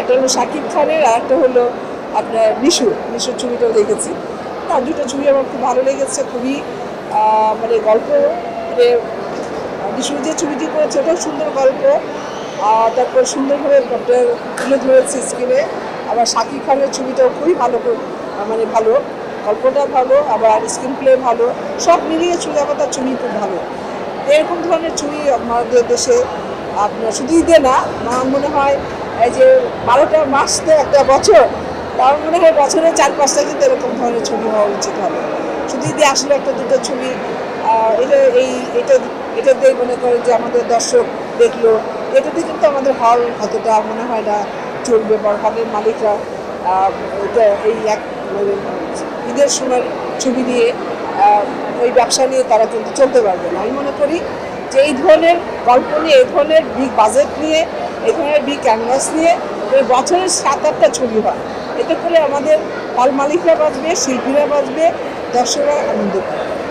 একটা হলো শাকিব খানের আর একটা হলো আপনার নিশু। নিশুর ছবিটাও দেখেছি। না দুটো ছবি আমার খুব ভালো লেগেছে, খুবই মানে গল্প মানে নিশু যে ছবিটি করেছে ওটাও সুন্দর গল্প। তারপর সুন্দরভাবে আপনার তুলে ধরেছে স্ক্রিনে আবার শাকিব খানের ছবিটাও খুবই ভালো মানে ভালো। গল্পটা ভালো, আবার স্ক্রিন প্লে ভালো। সব মিলিয়ে ছবি আমার তার ছবি খুব ভালো। এরকম ধরনের ছবি আমাদের দেশে আপনার শুধু ঈদে না আমার মনে হয় এই যে বারোটা মাস তো একটা বছর, তার মনে হয় বছরে চার পাঁচটা কিন্তু এরকম ধরনের ছবি হওয়া উচিত হবে। শুধু ঈদে আসলে একটা দুটো ছবি এটা এই, এটা এটা দিয়ে মনে করেন যে আমাদের দর্শক দেখল, এটাতে কিন্তু আমাদের হল অতটা মনে হয় না চলবে, বা হলের মালিকরা এই এক মানে ঈদের সময় ছবি দিয়ে ওই ব্যবসা নিয়ে তারা কিন্তু চলতে পারবে না। আমি মনে করি যে এই ধরনের গল্প নিয়ে, এই ধরনের বিগ বাজেট নিয়ে এই বি ক্যানভাস নিয়ে বছরের সাত আটটা ছবি হয়। এতে করে আমাদের হল মালিকরা বাঁচবে, শিল্পীরা বাঁচবে, দর্শকরা আনন্দ পাবে।